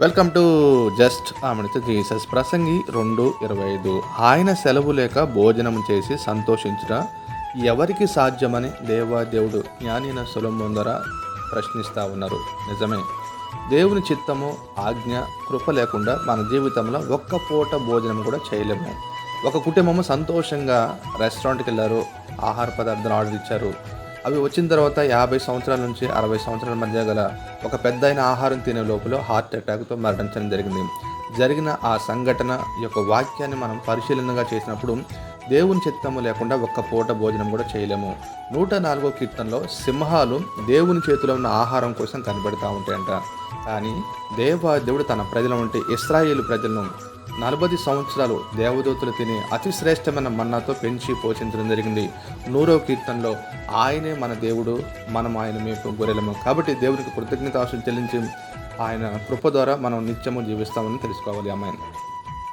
Welcome to just ఆమెతో Jesus ప్రసంగి రెండు ఇరవై ఐదు. ఆయన సెలవు లేక భోజనం చేసి సంతోషించుట ఎవరికి సాధ్యమని దేవాదేవుడు జ్ఞానిన సులభం ప్రశ్నిస్తూ ఉన్నారు. నిజమే. దేవుని చిత్తము ఆజ్ఞ కృప లేకుండా మన జీవితంలో ఒక్క పూట భోజనం కూడా చేయలేము. ఒక కుటుంబము సంతోషంగా రెస్టారెంట్కి వెళ్ళారు ఆహార పదార్థాలు ఆర్డర్ ఇచ్చారు. అవి వచ్చిన తర్వాత యాభై సంవత్సరాల నుంచి అరవై సంవత్సరాల మధ్య గల ఒక పెద్ద అయిన ఆహారం తినే లోపల హార్ట్ అటాక్తో మరణించడం జరిగింది. జరిగిన ఆ సంఘటన యొక్క వాక్యాన్ని మనం పరిశీలనగా చేసినప్పుడు దేవుని చిత్తము లేకుండా ఒక్క పూట భోజనం కూడా చేయలేము. నూట నాలుగో కీర్తనలో సింహాలు దేవుని చేతిలో ఉన్న ఆహారం కోసం కనబడుతూ ఉంటాయంట. కానీ దేవ దేవుడు తన ప్రజల వంటి ఇస్రాయేల్ ప్రజలను నలభై సంవత్సరాలు దేవదూతలు తిని అతి శ్రేష్టమైన మన్నాతో పెంచి పోషించడం జరిగింది. నూరో కీర్తనలో ఆయనే మన దేవుడు మనం ఆయన మేము గొర్రెలము. కాబట్టి దేవునికి కృతజ్ఞతాశం చెల్లించి ఆయన కృప ద్వారా మనం నిత్యము జీవిస్తామని తెలుసుకోవాలి. అమ్మాయిని